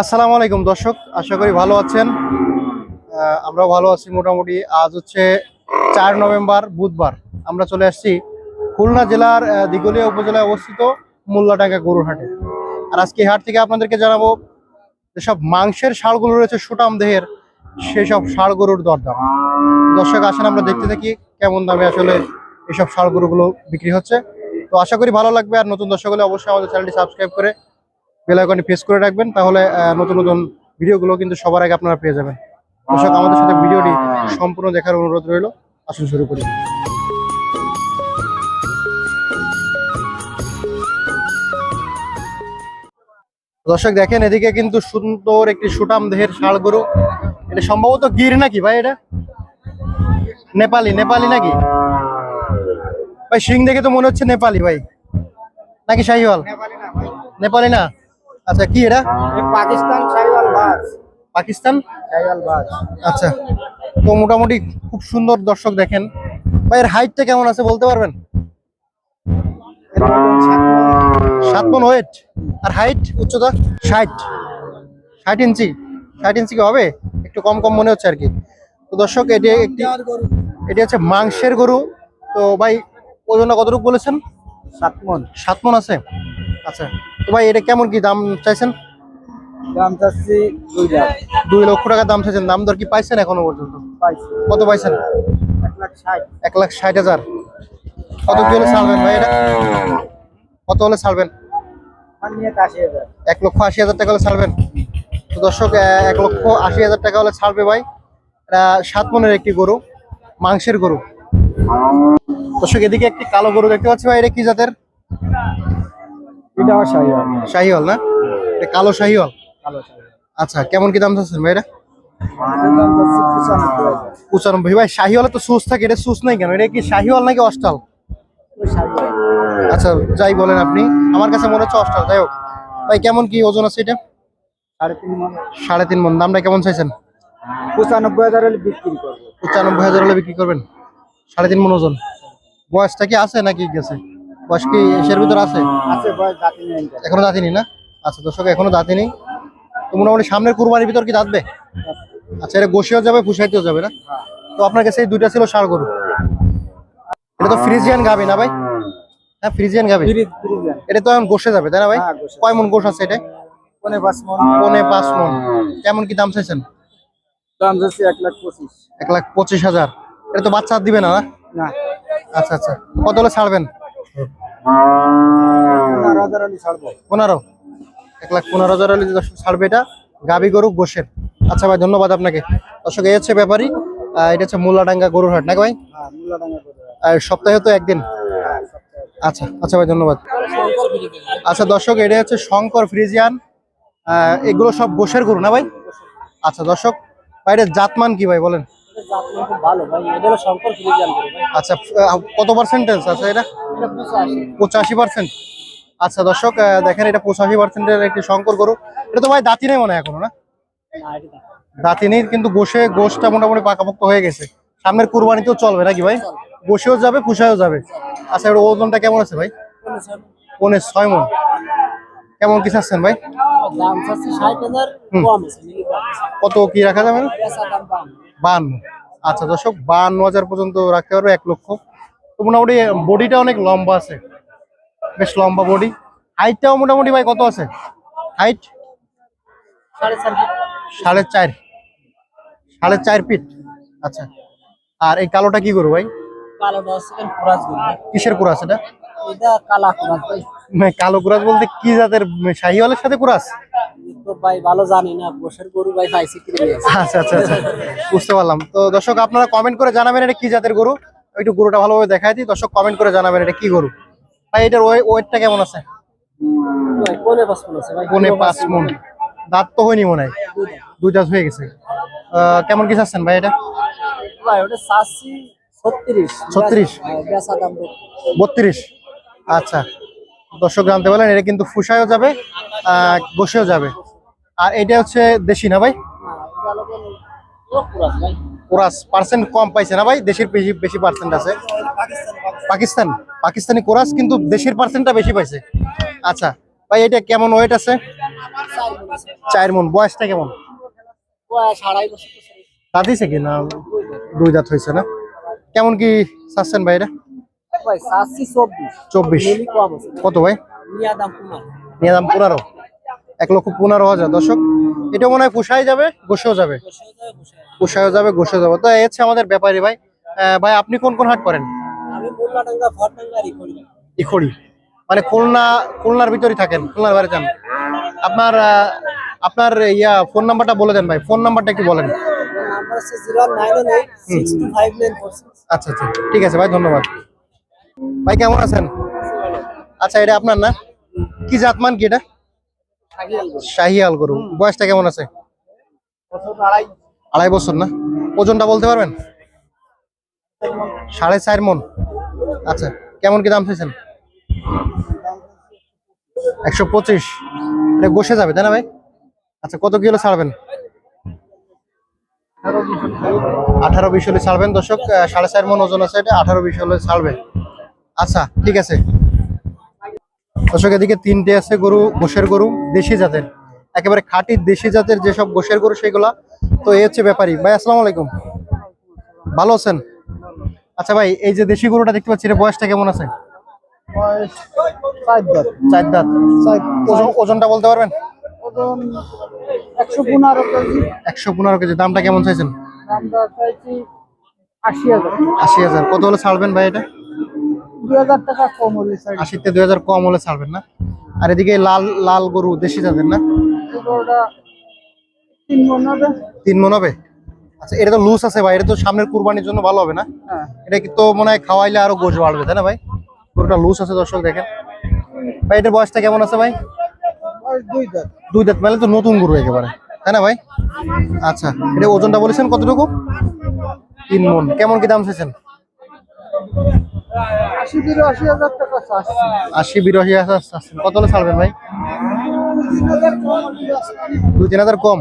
আসসালামু আলাইকুম দর্শক। আশা করি ভালো আছেন। আমরাও ভালো আছি মোটামুটি। আজ হচ্ছে চার নভেম্বর বুধবার। আমরা চলে আসছি খুলনা জেলার আহ, দিঘলিয়া উপজেলায় অবস্থিত মোল্লাডাঙ্গা গরুর হাটে। আর আজকে হাট থেকে আপনাদেরকে জানাব যেসব মাংসের ষাঁড়গুলো রয়েছে সুটাম দেহের সেসব ষাঁড় গরুর দরদাম। দর্শক আসেন আমরা দেখতে থাকি কেমন দামে আসলে এইসব ষাঁড় গরুগুলো বিক্রি হচ্ছে। তো আশা করি ভালো লাগবে। আর নতুন দর্শক হলে অবশ্যই আমাদের চ্যানেলটি সাবস্ক্রাইব করে বেল আইকনে প্রেস করে রাখবেন তাহলে নতুন নতুন ভিডিওগুলো কিন্তু সবার আগে আপনারা পেয়ে যাবেন। দর্শক আমাদের সাথে ভিডিওটি সম্পূর্ণ দেখার অনুরোধ রইল আসুন শুরু করি। দর্শক দেখেন এদিকে কিন্তু সুন্দর একটি সুটাম দেহের ষাড় গরু। এটা সম্ভবত গির নাকি ভাই এটা? নেপালি নেপালি নাকি? ভাই সিং দেখে তো মনে হচ্ছে নেপালি ভাই। নাকি শাহিওয়াল? নেপালি না? আচ্ছা কি এটা? পাকিস্তান শাহিওয়াল বাস। পাকিস্তান? শাহিওয়াল বাস। আচ্ছা তো মোটামুটি খুব সুন্দর দর্শক দেখেন। ভাই এর হাইটটা কেমন আছে বলতে পারবেন? সাত মন ওয়েট আর হাইট উচ্চতা? ষাট। ষাট ইঞ্চি। ষাট ইঞ্চি কি হবে? একটু কম কম মনে হচ্ছে আর কি। তো দর্শক এটি একটি এটি হচ্ছে মাংসের গরু। তো ভাই ওজনটা কতটুকু বলেছেন? সাত মন। সাত মন আছে। আচ্ছা। তো ভাই এটা কেমন কি দাম চাইছেন? দাম চাচ্ছি দুই লাখ। দুই লক্ষ টাকা দাম চাইছেন। দাম দর কি পাইছেন এখনও পর্যন্ত? পাইছি। কত পাইছেন? এক লাখ ষাট। হাজার। কত কি হলে ছাড়বেন ভাই এটা? কত হলে ছাড়বেন? এক লক্ষ আশি হাজার টাকা হলে ছাড়বেন। তো দর্শক এক লক্ষ আশি হাজার টাকা হলে ছাড়বে ভাই। এটা সাত মনের একটি গরু মাংসের গরু। দর্শক এদিকে একটি কালো গরু দেখতে পাচ্ছি ভাই এটা কি জাতের? এটাও শাহিওয়াল। শাহিওয়াল না? এটা কালো শাহিওয়াল? ভালো আচ্ছা কেমন কি দাম চাচ্ছেন ভাই এটা এটার দাম চাচ্ছি পঁচানব্বই ভাই শাহিওয়ালে তো সুস থাকে এটা সুস নাই কেন? এটা কি শাহিওয়াল নাকি অস্টাল? আচ্ছা যাই বলেন আপনি। আমার কাছে মনে হচ্ছে অস্টাল যাই হোক। ভাই কেমন কি ওজন আছে এটা? সাড়ে তিন মন। সাড়ে তিন মন। দামটা কেমন চাইছেন? পঁচানব্বই হাজার হলে বিক্রি করব। পঁচানব্বই হাজার হলে বিক্রি করবেন? সাড়ে তিন মন ওজন। বয়সটা কি আছে নাকি গেছে? বয়স কি এসের ভিতর আছে? বয়স নেই। এখনও। দাঁতিনি না? আচ্ছা দর্শক এখনও দাঁতিনি তো মোটামুটি সামনের কুরবানির ভিতর কি দাঁতবে আচ্ছা এটা গোসিও যাবে ফুসাইতেও যাবে না? তো আপনার কাছে এই দুইটা ছিল ষাড় গরু। এটা তো ফ্রিজিয়ান গাবি না ভাই? হ্যাঁ ফ্রিজিয়ান গাবি? এটা তো এখন গোসে যাবে তাই না ভাই? হ্যাঁ, কয় মন গোস আছে এটা? পনে পাঁচ মন। পনে পাঁচ মন। কেমন কি দাম চাইছেন? দাম যাচ্ছে এক লাখ পঁচিশ। এক লাখ পঁচিশ হাজার। এটা তো বাচ্চা দিবে না না? না। আচ্ছা আচ্ছা। কত হলে ছাড়বেন? পনেরো। এক লাখ পনেরো হাজার হলে দর্শক ছাড়বে এটা গাবি গরু গোসের আচ্ছা ভাই ধন্যবাদ আপনাকে। দর্শক এই হচ্ছে ব্যাপারই। আহ, এটা হচ্ছে মুলাডাঙ্গা গরুর হাট নাকি ভাই? হ্যাঁ সপ্তাহে তো একদিন? আচ্ছা আচ্ছা ভাই ধন্যবাদ। আচ্ছা দর্শক এটা হচ্ছে শঙ্কর ফ্রিজিয়ান। এগুলো সব গোসের গরু না ভাই? আচ্ছা দর্শক ভাই এটা জাতমান কি ভাই বলেন? আচ্ছা কত পার্সেন্টেজ আছে? এটা? এটা পঁচাশি। পার্সেন্ট আচ্ছা দর্শক দেখেন এটা পঁচাশি পার্সেন্টের একটি শঙ্কর গরু। এটা তো ভাই দাঁতি নেই মনে হয় এখনও না? দাঁতি নেই। কিন্তু গোশে গোশটা মোটামুটি পাকাপোক্ত হয়ে গেছে। সামনের কুরবানিতেও চলবে নাকি ভাই? বসেও যাবে পুষায়ও যাবে। আচ্ছা এবার ওজনটা কেমন আছে ভাই? পনে ছয় মন। কেমন কি চাচ্ছেন ভাই। কত কি রাখা যাবে? না বান্ন। আচ্ছা দর্শক বান্ন হাজার পর্যন্ত রাখতে পারবে এক লক্ষ। তো মোটামুটি বডিটা অনেক লম্বা আছে। বেশ লম্বা বডি। হাইটটাও মোটামুটি ভাই কত আছে? হাইট? সাড়ে চার। সাড়ে চার। ফিট। আচ্ছা। আর এই কালোটা কি করব ভাই। কিসের কুরাস এটা? মানে কালো কুরাস বলতে কি জাতের শাহিওয়ালের সাথে কুরাস? তো ভাই ভালো জানি না বসের গরু ভাই পাইছি কিনে আচ্ছা আচ্ছা আচ্ছা। বুঝতে পারলাম। তো দর্শক আপনারা কমেন্ট করে জানাবেন এটা কি জাতের গরু? একটু গরুটা ভালোভাবে দেখাই দিই। দর্শক কমেন্ট করে জানাবেন এটা কি গরু? ভাই এটার ওয়েটটা কেমন আছে? পনে পাঁচ মন দাঁত তো হয়নি মনে হয়। দুই দাঁত। হয়ে গেছে। কেমন কি চাচ্ছেন ভাই এটা? ভাই ওটা চাচ্ছি ছত্রিশ। 36? হ্যাঁ, বত্রিশ। আচ্ছা। দর্শক জানতে পারলেন এটা কিন্তু ফুসায়ও যাবে আহ, বসেও যাবে। আর এটা হচ্ছে দেশি না ভাই? কোরাস পার্সেন্ট কম পাইছে না ভাই? দেশের বেশি বেশি পার্সেন্ট আছে। পাকিস্তান পাকিস্তানি কোরাস কিন্তু দেশের পার্সেন্টটা বেশি পাইছে। আচ্ছা ভাই এটা কেমন ওয়েট আছে? চার মন বয়সটা কেমন। দাঁত হয়েছে কি না? দুই দাঁত হয়েছে না? কেমন কি চাচ্ছেন ভাই এটা? চব্বিশ। কত ভাই? নিয়া দাম পনেরো। পনেরো। এক লক্ষ পনেরো হাজার। দর্শক এটা মনে হয় পোষাই যাবে গোসেও যাবে। পোষাইও যাবে গোসেও যাবে। তো হচ্ছে আমাদের ব্যাপারী ভাই। ভাই আপনি কোন কোন হাট করেন? ইখড়ি মানে খুলনা খুলনার ভিতরেই থাকেন খুলনার বাইরে যান। আপনার আপনার ইয়া ফোন নাম্বারটা বলে দেন ভাই। ফোন নাম্বারটা একটু বলেন। আচ্ছা আচ্ছা। ঠিক আছে ভাই ধন্যবাদ। ভাই কেমন আছেন? আচ্ছা এটা আপনার না? কি জাতমান কি এটা? শাহিয়াল গরু। বয়সটা কেমন আছে? আড়াই। বছর না? ওজনটা বলতে পারবেন? সাড়ে চার মন। আচ্ছা কেমন কি দাম চাইছেন? একশো পঁচিশ। এটা গোসে যাবে তাই না ভাই? আচ্ছা কত কিলো ছাড়বেন? আঠারো বিশ হলে ছাড়বেন দর্শক। সাড়ে চার মন ওজন আছে এটা আঠারো বিশ হলে ছাড়বে। আচ্ছা ঠিক আছে। দর্শক এদিকে তিনটে আছে গরু গোশের গরু দেশি জাতের। একেবারে খাঁটি দেশি জাতের যেসব গোশের গরু সেগুলা। তো এই হচ্ছে ব্যাপারী। ভাই আসসালামু আলাইকুম। ভালো আছেন? আচ্ছা ভাই এই যে দেশি গরুটা দেখতে পাচ্ছি এর বয়সটা কেমন আছে? চার দাঁত। ওজনটা বলতে পারবেন? একশো পনেরো কেজি। দামটা কেমন চাইছেন? আশি হাজার। কত হলে ছাড়বেন ভাই এটা? দুই হাজার টাকা কম হলে কম হলে ছাড়বেন না? আর এদিকে লাল লাল গরু দেশি জাতের না? তিন মন হবে। তিন মন হবে? আচ্ছা এটা তো লুজ আছে ভাই এটা তো সামনের কুরবানির জন্য ভালো হবে না? হ্যাঁ। এটা কি তো মনে হয় খাওয়াইলে আরও গোশ বাড়বে তাই না ভাই? গরুটা লুজ আছে দর্শক দেখেন। ভাই এটার বয়সটা কেমন আছে ভাই? দুই দাঁত। দুই দাঁত মেলে তো নতুন গরু একেবারে তাই না ভাই? আচ্ছা এটা ওজনটা বলেছেন কতটুকু? তিন মন। কেমন কি দাম চাইছেন? আশি বিরাশি হাজার চাচ্ছেন। কত হলে ছাড়বেন ভাই। দুই তিন হাজার কম।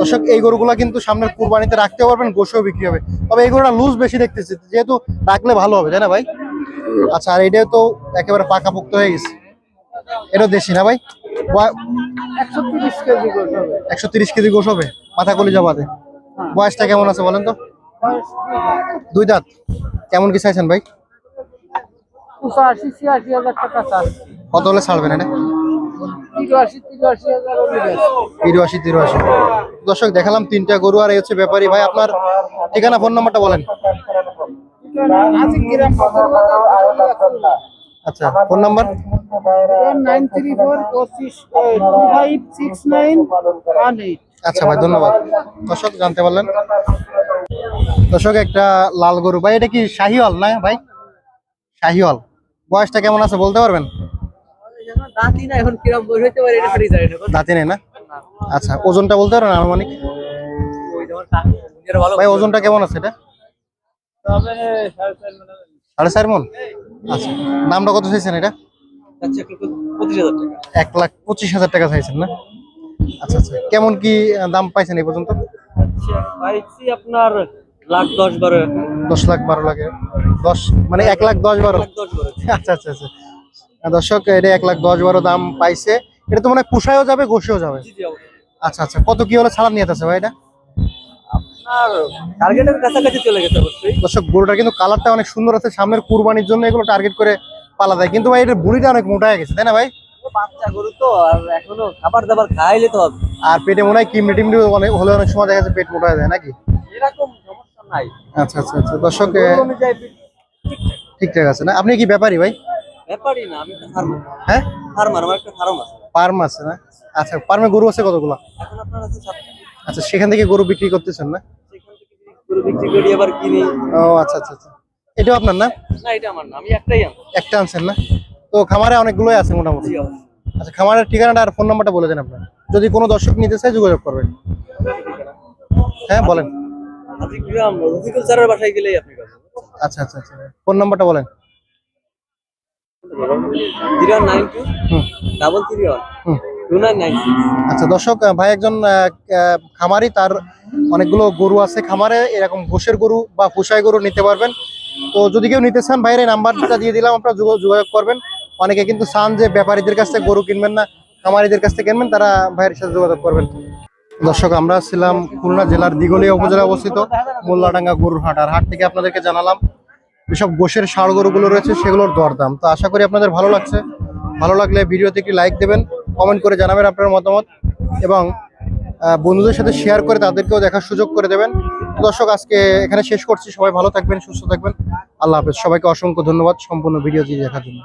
দর্শক এই গরুগুলা কিন্তু সামনের কুরবানিতে রাখতে পারবেন গোসেও বিক্রি হবে। তবে এই গরুটা লুজ বেশি দেখতেছি যেহেতু রাখলে ভালো হবে তাই না ভাই? আচ্ছা আর এটা তো একেবারে পাকা পাকাপোক্ত হয়ে গেছে। এটা দেশি না ভাই? একশো তিরিশ কেজি গোস হবে। একশো তিরিশ কেজি গোস হবে মাথা কলি জবাতে বয়সটা কেমন আছে বলেন তো? দুই দাঁত। কেমন কি চাইছেন ভাই? পঁচাশি ছিয়াশি হাজার টাকা চাচ্ছি কত হলে ছাড়বেন এটা? তিরাশি তিরাশি দর্শক দেখালাম তিনটা গরু আর এই হচ্ছে ব্যাপারী। ভাই আপনার ঠিকানা ফোন নাম্বারটা বলেন। আচ্ছা ফোন নাম্বার? আচ্ছা ভাই ধন্যবাদ। দর্শক জানতে পারলেন। দর্শক একটা লাল গরু। ভাই এটা কি শাহিওয়াল না ভাই? শাহিওয়াল। বয়সটা কেমন আছে বলতে পারবেন? দাঁতে নেই না? আচ্ছা ওজনটা বলতে পারবেন আনুমানিক? ভাই ওজনটা কেমন আছে এটা? সাড়ে চার মানে আচ্ছা দামটা কত চাইছেন এটা? এক লাখ পঁচিশ হাজার টাকা চাইছেন না? আচ্ছা আচ্ছা কেমন কি দাম পাইছেন এই পর্যন্ত? পাইছি আপনার লাখ দশ বারো দশ লাখ বারো লাখে দশ মানে এক লাখ দশ বারো। আচ্ছা আচ্ছা আচ্ছা। আহ, দর্শক এটা এক লাখ দশ বারো দাম পাইছে। এটা তো মানে পুষায়ও যাবে গোসেও যাবে। আচ্ছা আচ্ছা কত কি হলে ছাড়া নিয়ে আছে ভাই এটা? দর্শক গরুটা কিন্তু কালারটা অনেক সুন্দর আছে। সামনের কুরবানির জন্য এগুলো টার্গেট করে পালা দেয়। কিন্তু ভাই এটার বুড়িটা অনেক মোটা হয়ে গেছে তাই না ভাই? বাচ্চা গরু তো আর এখনও খাবার দাবার খাইলে তো হবে। আর পেটে মনে হয় কিমড়ি টিমড়ি অনেক হলে অনেক সময় দেখা যাচ্ছে পেট মোটা হয়ে যায় নাকি? এরকম আচ্ছা আচ্ছা আচ্ছা। দর্শক ঠিকঠাক আছে না? আপনি কি ব্যাপারী ভাই? ব্যাপারই না আমি ফার্মার হ্যাঁ? ফার্মার আমার একটা ফার্ম আছে। ফার্ম আছে না? আচ্ছা ফার্মে গরু আছে কতগুলো? এখন আপনার আছে আচ্ছা সেখান থেকে গরু বিক্রি করতেছেন না? সেখান থেকে গরু বিক্রি করি আবার কিনি। ও আচ্ছা আচ্ছা আচ্ছা। এটাও আপনার না? না এটা আমার না আমি একটাই আনছি। একটা আনছেন না? তো খামারে অনেকগুলোই আছে মোটামুটি। আচ্ছা খামারের ঠিকানাটা আর ফোন নাম্বারটা বলে দেন আপনার। যদি কোনো দর্শক নিতে চায় যোগাযোগ করবেন। হ্যাঁ বলেন। আজি গ্রাম রফিকুল স্যারের বাসায় গেলেই আপনি পাবেন। আচ্ছা আচ্ছা আচ্ছা। ফোন নাম্বারটা বলেন। আচ্ছা দর্শক ভাই একজন খামারি তার অনেকগুলো গরু আছে খামারে এরকম ঘোষের গরু বা গরু নিতে পারবেন। তো যদি কেউ নিতে চান ভাইয়ের এই নাম্বারটা দিয়ে দিলাম আপনারা যোগা- যোগাযোগ করবেন। অনেকে কিন্তু চান যে ব্যাপারীদের কাছ থেকে গরু কিনবেন না খামারিদের কাছ থেকে কিনবেন তারা ভাইয়ের সাথে যোগাযোগ করবেন। দর্শক, আমরা ছিলাম খুলনা জেলার দিগলিয়া উপজেলায় অবস্থিত মোল্লাডাঙ্গা গরুর হাট আর হাট থেকে আপনাদেরকে জানালাম, যেসব গোশের ষাড় গরুগুলো রয়েছে, সেগুলোর দরদাম। তো আশা করি আপনাদের ভালো লাগছে। ভালো লাগলে ভিডিওতে একটি লাইক দেবেন, কমেন্ট করে জানাবেন আপনার মতামত, এবং বন্ধুদের সাথে শেয়ার করে তাদেরকেও দেখার সুযোগ করে দেবেন। দর্শক, আজকে এখানে শেষ করছি। সবাই ভালো থাকবেন, সুস্থ থাকবেন। আল্লাহ হাফেজ। সবাইকে অসংখ্য ধন্যবাদ সম্পূর্ণ ভিডিওটি দেখার জন্য।